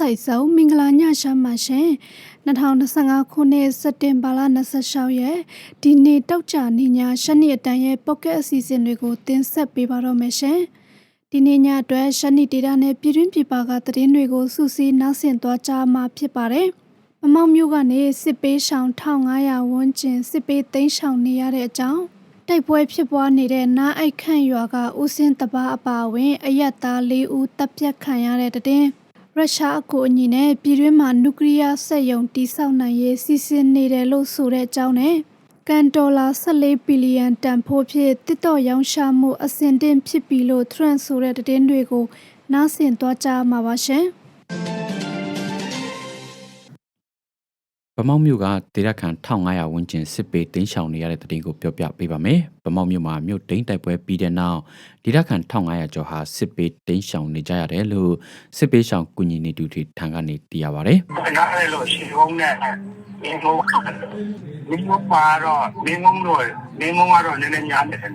မလီဝန်ဆိုင်ဆောင်မင်္ဂလာညချမ်းပါရှင်2025ခုနှစ်စက်တင်ဘာလ26ရက်ဒီနေ့တောက်ကြနေညရှနေ့အတန်းရဲ့ပုတ်ကက်အစီအစဉ်တွေကိုတင်ဆက်ပေးပါတော့မယ်ရှင်ဒီနေ့ညအတွက်ရှနေ့ဒေတာနဲ့ပြည်တွင်းပြည်ပကသတင်းတွေကိုစုစည်းနားဆင်သွားကြမှာဖြစ်ပါတယ်မမောက်မျိုးကနေစစ်ပေးရှောင်1500ဝန်းကျင်စစ်ပေးသိမ်းရှောင်နေရတဲ့အကြောင်းတိုက်ပွဲဖြစ်ပွားနေတဲ့နားအိုက်ခန့်ရွာကဦးစင်းတပားအပါအဝင်အယက်သား၄ဦးတပ်ပြတ်ခံရတဲ့တဲ့တင် ရုရှားအကူအညီနဲ့ပြည်တွင်းမှာနျူကလ িয়ার စက်ရုံတိစောက်နိုင်ရေးစီစဉ်နေတယ်လို့ဆိုတဲ့အကြောင်းနဲ့ကန်ဒေါ်လာ14ဘီလီယံတန်ဖိုးဖြင့်တစ်တော့ရောင်းချမှုအဆင့်တင်ဖြစ်ပြီလို့ Trend ဆိုတဲ့တဲ့တွေကိုနားဆင်သွားကြမှာပါရှင်။ ဗမောက်မြို့ကဒေရခန်1500ဝန်းကျင်စစ်ပေးတင်းရှောင်နေရတဲ့တရင်ကိုပြောပြပေးပါမယ်။ဗမောက်မြို့မှာမြို့တိန်တိုက်ပွဲပြီးတဲ့နောက်ဒေရခန်1500ကျော်ဟာစစ်ပေးတင်းရှောင်နေကြရတယ်လို့စစ်ပေးရှောင်ကုညီနေတူတီထံကနေသိရပါဗျ။နားရလို့ရှိုံနဲ့မင်းကုန်းမင်းကုန်းပါတော့မင်းကုန်းတော့မင်းကုန်းကတော့နည်းနည်းညားနေတယ်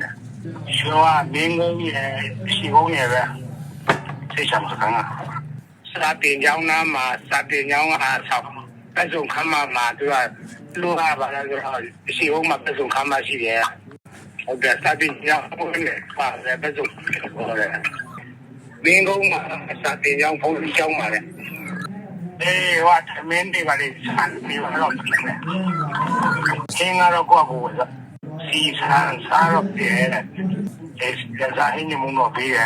ရှောကမင်းကုန်းရဲ့ရှိကုန်းရဲ့ပဲသိချင်မှာကစာတင်ကြောင်းနားမှာစာတင်ကြောင်းအားဆောက် ပတ်စုံခမ်းမမှာသူကလူကပါလာဆိုတော့ရှိကုန်းမှာပတ်စုံခမ်းမရှိတယ်ဟုတ်တယ်စာတင်ကြောင်းနဲ့ပါတယ်ပတ်စုံဟောတယ်မင်းကုန်းမှာစာတင်ကြောင်းဖုန်းကြောင်းပါလေအေးဟိုအမင်းတွေပါလေဆန်ပြီးတော့ဆင်းကတော့ကိုယ့်ကိုယ်ကစီဆန်စားတော့ပြဲတယ်ဒီဇာဟင်းညမုံတော့ပြီးရ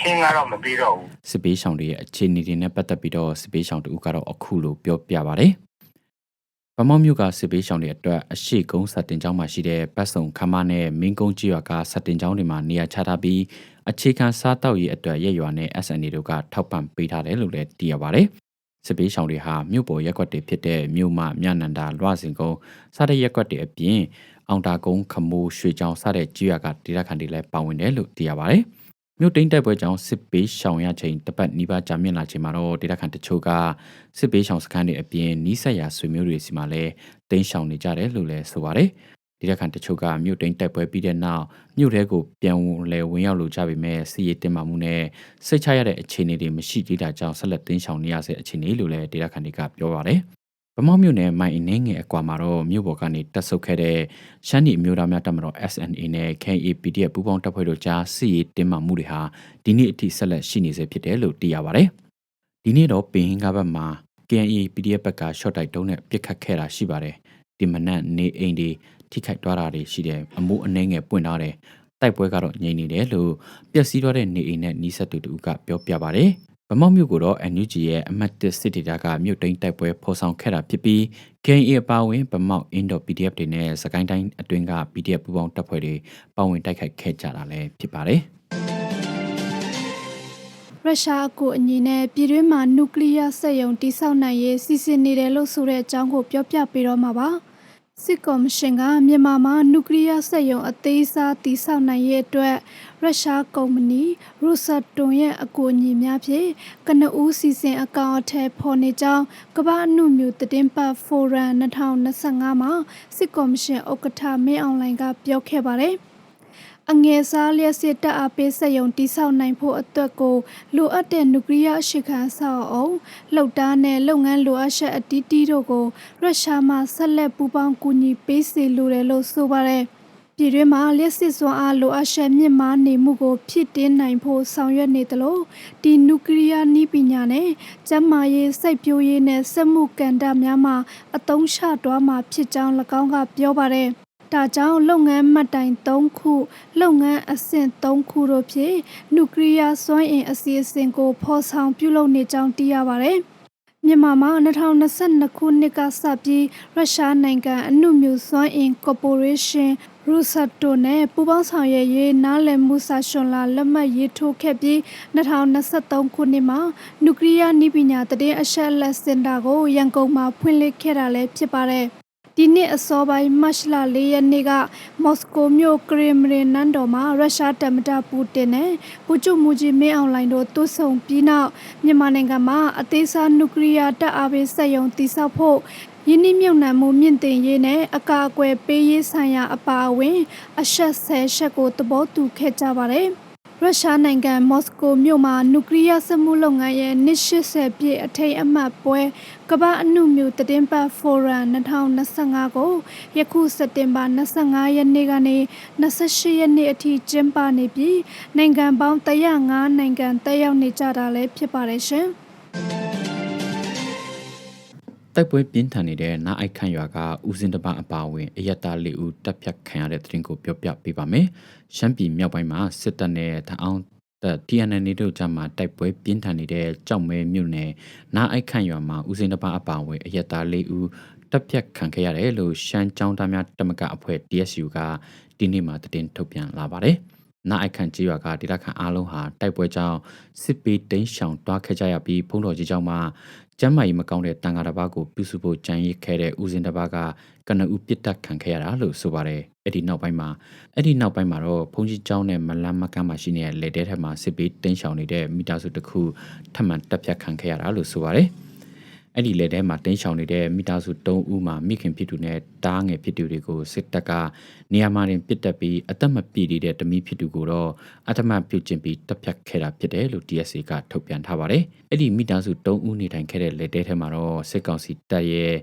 ဆင်းကတော့မပြီးတော့ဘူးစစ်ပေးရှောင်တွေရဲ့အခြေအနေတွေနဲ့ပတ်သက်ပြီးတော့စစ်ပေးရှောင်တူကတော့အခုလိုပြောပြပါဗျ။ဗမောက်မြို့ကစစ်ပေးရှောင်တွေအတွက်အရှိကုန်းစတင်ကျောင်းမှာရှိတဲ့ပတ်စုံခမနဲ့မင်းကုန်းကြီးရွာကစတင်ကျောင်းတွေမှာနေရာချထားပြီးအခြေခံစားတောက်ရေးအတွက်ရက်ရွာနဲ့ SNA တို့ကထောက်ပံ့ပေးထားတယ်လို့လည်းသိရပါဗျ။စစ်ပေးရှောင်တွေဟာမြို့ပေါ်ရက်ကွက်တွေဖြစ်တဲ့မြို့မမြနန္ဒာလွှစင်ကုန်းစတဲ့ရက်ကွက်တွေအပြင်အောင်တာကုန်းခမိုးရွှေချောင်းစတဲ့ကြီးရွာကဒေသခံတွေလည်းပါဝင်တယ်လို့သိရပါဗျ။ မြို့တိန်တိုက်ပွဲကြောင့်စစ်ပေးရှောင်ရချိန်တပတ်နီးပါးကြာမြင့်လာချိန်မှာတော့ဒေသခံတချို့ကစစ်ပေးရှောင်စခန်းတွေအပြင်နီးစပ်ရာဆွေမျိုးတွေစီမှာလည်းတိန်ရှောင်နေကြတယ်လို့လည်းဆိုပါတယ်။ဒေသခံတချို့ကမြို့တိန်တိုက်ပွဲပြီးတဲ့နောက်မြို့ထဲကိုပြန်လည်ဝင်ရောက်လိုကြပေမဲ့စီးရီတင်မာမှုနဲ့စိတ်ချရတဲ့အခြေအနေတွေမရှိသေးတာကြောင့်ဆက်လက်တင်းရှောင်နေရတဲ့အခြေအနေလို့လည်းဒေသခံတွေကပြောပါတယ်။ ဗမောက်မြို့နယ်မိုင်အင်းငယ်အကွာမှာတော့မြို့ပေါ်ကနေတက်ဆုတ်ခဲ့တဲ့ရှမ်းပြည်အမျိုးသားများတပ်မတော် SNA နဲ့ KAPDF ပူးပေါင်းတပ်ဖွဲ့တို့ကြားစစ်ရေးတင်းမာမှုတွေဟာဒီနေ့အထိဆက်လက်ရှိနေဆဲဖြစ်တယ်လို့သိရပါတယ်။ဒီနေ့တော့ပင်ဟင်းကားဘက်မှာ KNA PDF ဘက်က short တိုက်တုံးနဲ့ပစ်ခတ်ခဲ့တာရှိပါတယ်။ဒီမနက်နေအိမ်တွေထိခိုက်သွားတာတွေရှိတယ်အမိုးအနှဲငယ်ပွင့်ထားတယ်တိုက်ပွဲကတော့ငြိမ်နေတယ်လို့ပျက်စီးသွားတဲ့နေအိမ်နဲ့နီးစပ်သူတူကပြောပြပါတယ်။ဗ မောက်မြို့ကိုတော့ NUG ရဲ့အမတ်တစ်စစ်ဒေတာကမြို့တိန်တိုက်ပွဲဖော်ဆောင်ခဲ့တာဖြစ်ပြီး KNA အပါအဝင်ဗမောက် Indo PDF တွေနဲ့စကိုင်းတိုင်းအတွင်းက PDF ပူးပေါင်းတပ်ဖွဲ့တွေပါဝင်တိုက်ခိုက်ခဲ့ကြတာလည်းဖြစ်ပါတယ်။ရုရှားအကူအညီနဲ့ပြည်တွင်းမှာနျူကလ িয়ার စက်ရုံတိစောက်နိုင်ရေးစီစဉ်နေတယ်လို့ဆိုတဲ့အကြောင်းကိုပြောပြပေးတော့မှာပါ စစ်ကော်မရှင်ကမြန်မာမှာနျူကလ িয়ার စက်ရုံအသေးစားတိစောက်နိုင်ရေးအတွက်ရုရှားကုမ္ပဏီရူဆတ်တွန်ရဲ့အကူအညီများဖြင့်ကနဦးစီစဉ်အကောင့်အထည်ဖော်နေကြောင်းကမ္ဘာအမှုမျိုးတည်င်းပတ်ဖိုရမ်2025မှာစစ်ကော်မရှင်ဥက္ကဋ္ဌမင်းအောင်လှိုင်ကပြောခဲ့ပါတယ်။ အငယ်စားလျက်စစ်တပ်အားပေးစက်ယုံတိဆောက်နိုင်ဖို့အတွက်ကိုလိုအပ်တဲ့နျူကလ িয়ার ရှိခံဆောက်အောင်လှုပ်တားနဲ့လုပ်ငန်းလိုအပ်ချက်အတီးတီးတို့ကိုရုရှားမှဆက်လက်ပူးပေါင်းကူညီပေးစေလိုတယ်လို့ဆိုပါတယ်ပြည်တွင်းမှာလျှက်စစ်စွမ်းအားလိုအပ်ချက်မြင့်မားနေမှုကိုဖြစ်တင်းနိုင်ဖို့ဆောင်ရွက်နေသလိုဒီနျူကလ িয়ার နည်းပညာနဲ့ကျန်းမာရေးစိုက်ပျိုးရေးနဲ့စက်မှုကဏ္ဍများမှာအသုံးချသွားမှာဖြစ်ကြောင်း၎င်းကပြောပါတယ်။ ဒါကြောင့်လုပ်ငန်းမှတ်တိုင်၃ခုလုပ်ငန်းအဆင့်၃ခုတို့ဖြင့်နျူကလ িয়ার စွမ်းအင်အစီအစဉ်ကိုဖော်ဆောင်ပြုလုပ်နေကြောင်းသိရပါတယ်။မြန်မာမှာ2022ခုနှစ်ကစပြီးရုရှားနိုင်ငံအနုမြူစွမ်းအင်ကော်ပိုရေးရှင်းရူဆတ်တိုနဲ့ပူးပေါင်းဆောင်ရွက်ရေးနားလည်မှုစာရှွန်လာလက်မှတ်ရေးထိုးခဲ့ပြီး2023ခုနှစ်မှာနျူကလ িয়ার နည်းပညာတည်အချက်လက်စင်တာကိုရန်ကုန်မှာဖွင့်လှစ်ခဲ့တာလည်းဖြစ်ပါတယ်။ ဒီနှစ်အစောပိုင်းမတ်လ၄ရက်နေ့ကမော်စကိုမြို့ကရီမရင်နန်းတော်မှာရုရှားတမတပူတင်နဲ့ပူချူမူဂျီမင်းအောင်လှိုင်တို့တွဆုံပြီးနောက်မြန်မာနိုင်ငံမှာအသေးစားနျူကလ িয়ার တပ်အားပေးစက်ရုံတည်ဆောက်ဖို့ယင်းနှမြုပ်နှံမှုမြင့်တင်ရေးနဲ့အကာအကွယ်ပေးရေးဆိုင်ရာအပါအဝင်အရှက်ဆယ်ရှက်ကိုသဘောတူခဲ့ကြပါတယ်။ ရုရှားနိုင်ငံမော်စကိုမြို့မှာနျူကလ িয়ার စက်မှုလုပ်ငန်းရဲ့နှစ်80ပြည့်အထိမ်းအမှတ်ပွဲကမ္ဘာအနုမြူတည်င်းပတ်ဖိုရမ်2025ကိုယခုစက်တင်ဘာ25ရက်နေ့ကနေ28ရက်နေ့အထိကျင်းပနေပြီးနိုင်ငံပေါင်း105နိုင်ငံတက်ရောက်နေကြတာလည်းဖြစ်ပါတယ်ရှင်။ တိုက်ပွဲပြင်းထန်နေတဲ့နားအိုက်ခန့်ရွာကဦးစင်းတပအပါအဝင်အယက်သားလေးဦးတပ်ဖြတ်ခံရတဲ့တဲ့တင်ကိုပြောပြပေးပါမယ်။ရှမ်းပြည်မြောက်ပိုင်းမှာစစ်တပ်နဲ့တအောင်တပ် TNN တို့ကြားမှာတိုက်ပွဲပြင်းထန်နေတဲ့ကြောက်မဲမြို့နယ်နားအိုက်ခန့်ရွာမှာဦးစင်းတပအပါအဝင်အယက်သားလေးဦးတပ်ဖြတ်ခံခဲ့ရတယ်လို့ရှမ်းကျောင်းသားများတမကအဖွဲ့ DSU ကဒီနေ့မှတင်ထုတ်ပြန်လာပါတယ်။နာအိုက်ခန့်ကြီးရွာကဒေသခံအားလုံးဟာတိုက်ပွဲကြောင့်စစ်ပေးတိန်းရှောင်တွားခဲ့ကြရပြီးဖုံးတော်ကြီးကျောင်းမှာ ကျမ်းမာရေးမကောင်းတဲ့တန်ဃာတစ်ပါးကိုပြုစုဖို့ကြံရည်ခဲ့တဲ့ဦးစင်တစ်ပါးကကနဦးပစ်တက်ခံခဲ့ရတာလို့ဆိုပါတယ်အဲ့ဒီနောက်ပိုင်းမှာအဲ့ဒီနောက်ပိုင်းမှာတော့ဘုန်းကြီးကျောင်းနဲ့မလန်းမကမ်းမှာရှိနေတဲ့လေတဲထက်မှာစစ်ပေးတင်းရှောင်နေတဲ့မိသားစုတစ်ခုထပ်မံတက်ဖြတ်ခံခဲ့ရတာလို့ဆိုပါတယ် အဲ့ဒီလေထဲမှာတင်းရှောင်နေတဲ့မိသားစု၃ဦးမှာမိခင်ဖြစ်သူနဲ့တားငယ်ဖြစ်သူတွေကိုစစ်တပ်ကနေရာမှာတင်ပစ်တက်ပြီးအသက်မပြည့်သေးတဲ့တမီးဖြစ်သူကိုတော့အထမပြုတ်ကျင်ပြီးတပ်ဖြတ်ခဲ့တာဖြစ်တယ်လို့ DSA ကထုတ်ပြန်ထားပါတယ်။အဲ့ဒီမိသားစု၃ဦးနေထိုင်ခဲ့တဲ့လေတဲထဲမှာတော့စစ်ကောင်စီတပ်ရဲ့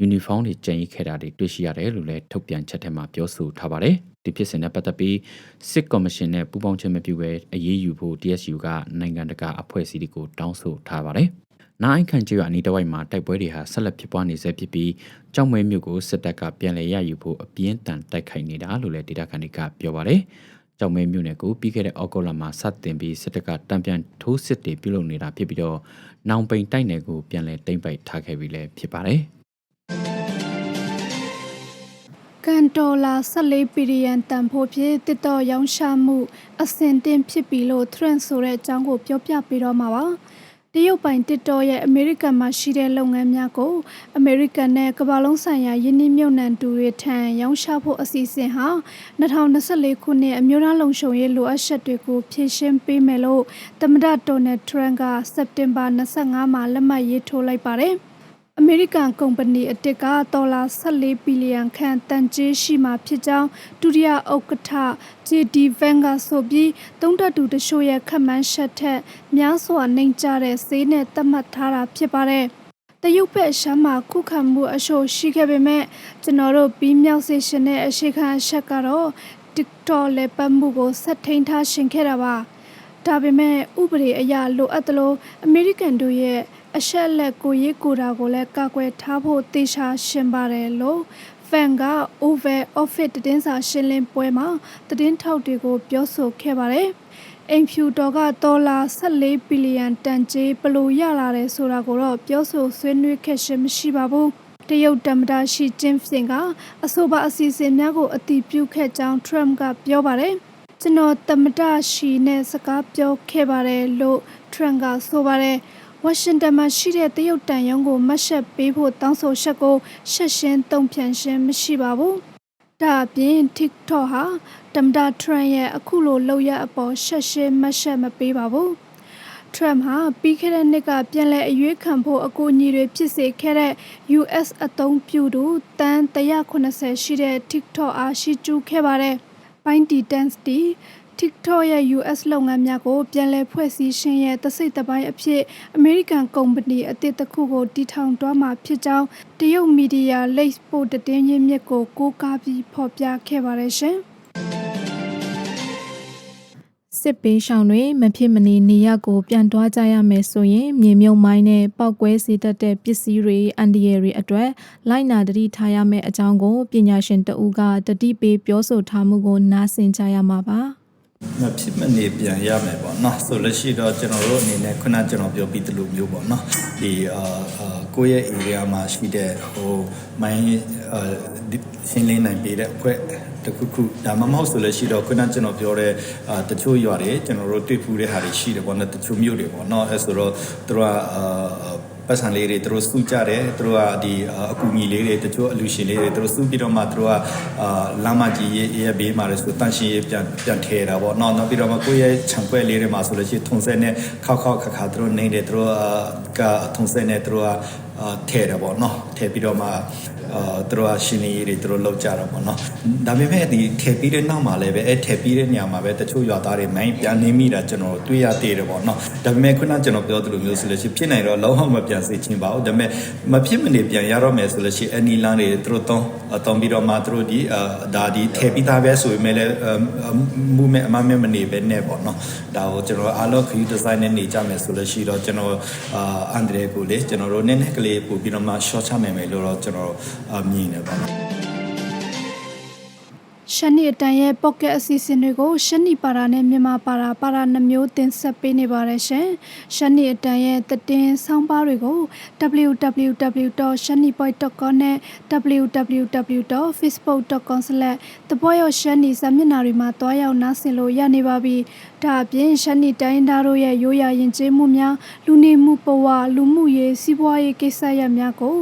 ယူနီဖောင်းတွေကျန်ရစ်ခဲ့တာတွေတွေ့ရှိရတယ်လို့လည်းထုတ်ပြန်ချက်ထဲမှာပြောဆိုထားပါတယ်။ဒီဖြစ်စဉ်နဲ့ပတ်သက်ပြီးစစ်ကော်မရှင်နဲ့ပူးပေါင်းခြင်းမပြုဘဲအရေးယူဖို့ DSU ကနိုင်ငံတကာအဖွဲ့အစည်းတွေကိုတောင်းဆိုထားပါတယ်။ နာအိုင်ခန့်ကျွာအနီးတစ်ဝိုက်မှာတိုက်ပွဲတွေဟာဆက်လက်ဖြစ်ပွားနေဆဲဖြစ်ပြီးကြောက်မဲမြို့ကိုစစ်တပ်ကပြန်လည်ရယူဖို့အပြင်းထန်တိုက်ခိုက်နေတာလို့လည်းဒေတာခန်တွေကပြောပါတယ်။ကြောက်မဲမြို့နယ်ကိုပြီးခဲ့တဲ့အောက်တိုဘာမှာစတင်ပြီးစစ်တပ်ကတံပြန်ထိုးစစ်တွေပြုလုပ်နေတာဖြစ်ပြီးတော့နောင်ပိန်တိုက်နယ်ကိုပြန်လည်တိမ့်ပိုက်ထားခဲ့ပြီလည်းဖြစ်ပါတယ်။ကန်ဒေါ်လာ14ဘီလီယံတန်ဖိုးဖြင့်တစ်တော်ရောင်းချမှုအဆင့်တင်ဖြစ်ပြီလို့ Trend ဆိုတဲ့အကြောင်းကိုပြောပြပေးတော့မှာပါ။ တရုတ်ပိုင် TikTok ရဲ့ အမေရိကန်မှာရှိတဲ့လုပ်ငန်းများကို အမေရိကန်နဲ့ ကမ္ဘာလုံးဆိုင်ရာယင်းနှိမ့်မြုပ်နှံသူတွေထံ ရောင်းချဖို့အစီအစဉ်ဟာ2024ခုနှစ် အမျိုးသားလုံခြုံရေး လိုအပ်ချက်တွေကို ဖြည့်ရှင်းပေးမယ်လို့ သမ္မတဒေါ်နယ်ထရန့်ကစက်တင်ဘာ25မှာ လက်မှတ်ရေးထိုးလိုက်ပါတယ်။ အမေရိကန်ကုမ္ပဏီအတစ်ကဒေါ်လာ14ဘီလီယံခန့်တန်ကြေးရှိမှာဖြစ်ကြောင်းဒုတိယဥက္ကဋ္ဌ JD Vance ကဆိုပြီးသုံးတပ်သူတချို့ရဲ့ခန့်မှန်းချက်ထက်များစွာနှိမ်ကျတဲ့ဈေးနဲ့သတ်မှတ်ထားတာဖြစ်ပါတယ်။တရုတ်ဘက်ရှမ်းမှာခုခံမှုအရှို့ရှိခဲ့ပေမဲ့ကျွန်တော်တို့ပြီးမြောက်စေရှင်တဲ့အရှိခံအချက်ကတော့ TikTok လက်ပတ်မှုကိုဆက်ထိန်ထားရှင်ခဲ့တာပါ။ဒါပေမဲ့ဥပဒေအရလိုအပ်သလိုအမေရိကန်တို့ရဲ့ အချက်လက်ကိုရေးကိုတာကိုလည်းကာကွယ်ထားဖို့တေချာရှင်းပါတယ်လို့ဖန်က Oval Office တင်းစာရှင်းလင်းပွဲမှာတင်းထောက်တွေကိုပြောဆိုခဲ့ပါတယ်။အိမ်ဖြူတော်ကဒေါ်လာ14ဘီလီယံတန်ကြေးဘလို့ရလာတယ်ဆိုတာကိုတော့ပြောဆိုဆွေးနွေးခဲ့ရှင်မရှိပါဘူး။တရုတ်တမတာရှိကျင်းဖင်ကအဆိုပါအစီအစဉ်များကိုအတည်ပြုခဲ့ကြောင်း Trump ကပြောပါတယ်။ကျွန်တော်တမတာရှိနဲ့စကားပြောခဲ့ပါတယ်လို့ Trump ကဆိုပါတယ်။ ဝါရှင်တန်မှာရှိတဲ့တရုတ်တန်ယုံကိုမတ်ချက်ပေးဖို့တောင်းဆိုချက်ကိုရှက်ရှင်းတုံ့ပြန်ခြင်းမရှိပါဘူး။ဒါအပြင် TikTok ဟာတမ်တာထရန့်ရဲ့အခုလိုလောက်ရအပေါ်ရှက်ရှင်းမတ်ချက်မပေးပါဘူး။ Trump ဟာပြီးခဲ့တဲ့နှစ်ကပြန်လည်အရွေးခံဖို့အကူအညီတွေဖြစ်စေခဲ့တဲ့ US အသုံးပြုသူတန်း180ရှိတဲ့ TikTok အားရှိကျူးခဲ့ပါတယ်။ ByteDance TikTok ရဲ့ US လုပ်ငန်းများကို ပြန်လည်ဖွဲ့စည်းခြင်းရဲ့တစိတ်တစ်ပိုင်းအဖြစ် အမေရိကန်ကုမ္ပဏီအသစ်တစ်ခုကိုတည်ထောင်သွားမှာဖြစ်ကြောင်းတရုတ်မီဒီယာလိတ်ပို့တင်းရင်းမြစ်ကိုကိုးကားပြီးဖော်ပြခဲ့ပါတယ်ရှင်။စစ်ပေးရှောင်တွေမဖြစ်မနေနေရကိုပြန်သွားကြရမယ်ဆိုရင်မြေမြုံမိုင်းနဲ့ပောက်ကွဲစေတတ်တဲ့ပစ္စည်းတွေအန်ဒီရယ်တွေအတွက်လိုက်နာတတိထားရမယ့်အကြောင်းကိုပညာရှင်တဦးကတတိပေးပြောဆိုထားမှုကိုနားဆင်ကြရမှာပါ။ မဖြစ်မနေပြန်ရမယ်ပေါ့နော်ဆိုလို့ရှိတော့ကျွန်တော်တို့အနေနဲ့ခုနကျွန်တော်ပြောပြီးသလိုမျိုးပေါ့နော်ဒီအာကိုယ့်ရဲ့ area မှာရှိတဲ့ဟိုမိုင်းအာရှင်းလင်းနိုင်ပေးတဲ့အဖွဲ့တခုခုဒါမှမဟုတ်ဆိုလို့ရှိတော့ခုနကျွန်တော်ပြောတဲ့အာတချို့ရွာတွေကျွန်တော်တို့တွေ့ဖူးတဲ့ဟာတွေရှိတယ်ပေါ့နော်တချို့မြို့တွေပေါ့နော်အဲဆိုတော့သူတို့ကအာ ပတ်စံလေးတွေသူတို့စုကြတယ်သူတို့ကဒီအကူအညီလေးတွေတချို့အလူရှင်လေးတွေသူတို့စုပြီးတော့မှသူတို့ကအာလမ်းမကြီးရေးရေးဘေးမှာလည်းဆိုတန့်ရှင်းရေးပြန်ပြန်ထဲတာပေါ့နောက်နောက်ပြီးတော့မှကိုယ့်ရဲ့ခြံပွဲလေးတွေမှာဆိုလို့ရှိရင်ထုံဆက်နဲ့ခောက်ခောက်ခါခါသူတို့နေတယ်သူတို့ကထုံဆက်နဲ့သူတို့ကအာထဲတယ်ပေါ့နော်ထဲပြီးတော့မှ အာသူတို့ကရှင်နေရေးတွေသူတို့လောက်ကြတော့ပေါ့နော်ဒါပေမဲ့ဒီထည့်ပြီးတဲ့နောက်မှာလည်းပဲအဲထည့်ပြီးတဲ့ညမှာပဲတချို့ရွာသားတွေမိုင်းပြန်နေမိတာကျွန်တော်တွေ့ရသေးတယ်ပေါ့နော်ဒါပေမဲ့ခုနကျွန်တော်ပြောသလိုမျိုးဆိုလို့ရှိရင်ဖြစ်နိုင်တော့လုံးဝမပြန်စေချင်ပါဘူးဒါပေမဲ့မဖြစ်မနေပြန်ရတော့မယ်ဆိုလို့ရှိရင်အနီလန်းတွေသူတို့သုံးအသုံးပြီးတော့မှသူတို့ဒီအာဒါဒီထည့်ပြီးသားပဲဆိုပေမဲ့လည်းမူမဲ့အမမဲ့မနေပဲနဲ့ပေါ့နော်ဒါကိုကျွန်တော်အားလုံးခရီးဒီဇိုင်းနဲ့နေကြမယ်ဆိုလို့ရှိတော့ကျွန်တော်အာအန်ဒရဲကိုလေကျွန်တော်တို့နည်းနည်းကလေးပို့ပြီးတော့မှ short ချမယ်မယ်လို့တော့ကျွန်တော်အမြင်နေပါတော့ ရှမ်းနီအတန်ရဲ့ pocket အစီအစဉ်တွေကိုရှမ်းနီပါရာနဲ့မြန်မာပါရာပါရာနှမျိုးတင်ဆက်ပေးနေပါတယ်ရှင်။ရှမ်းနီအတန်ရဲ့သတင်းဆောင်းပါးတွေကို www.shanipoint.com နဲ့ www.facebook.com/theboyoshani စာမျက်နှာတွေမှာတွားရောက်နားဆင်လို့ရနေပါပြီ။ဒါအပြင်ရှမ်းနီတိုင်းသားတို့ရဲ့ရိုးရာယဉ်ကျေးမှုများလူနေမှုဘဝလူမှုရေးစီးပွားရေးကိစ္စရပ်များကို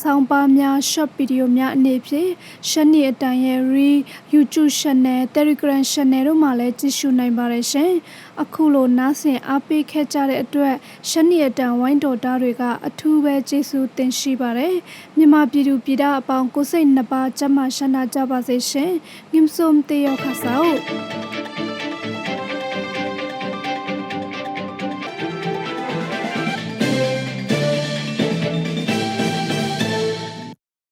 ဆောင်းပါးများ short video များအနေဖြင့်ရှမ်းနီအတန်ရဲ့ re YouTube channel Telegram channel တို့မှာလည်းကြည့်ရှုနိုင်ပါတယ်ရှင်။အခုလိုနားဆင်အားပေးခဲ့ကြတဲ့အတွက်ရှမ်းနီအတန်ဝိုင်းတော်သားတွေကအထူးပဲကျေးဇူးတင်ရှိပါတယ်။မြန်မာပြည်သူပြည်သားအပေါင်းကိုယ်စိတ်နှစ်ပါးကျန်းမာရှမ်းသာကြပါစေရှင်။ငိမ့်စုံတေယောခါဆောက်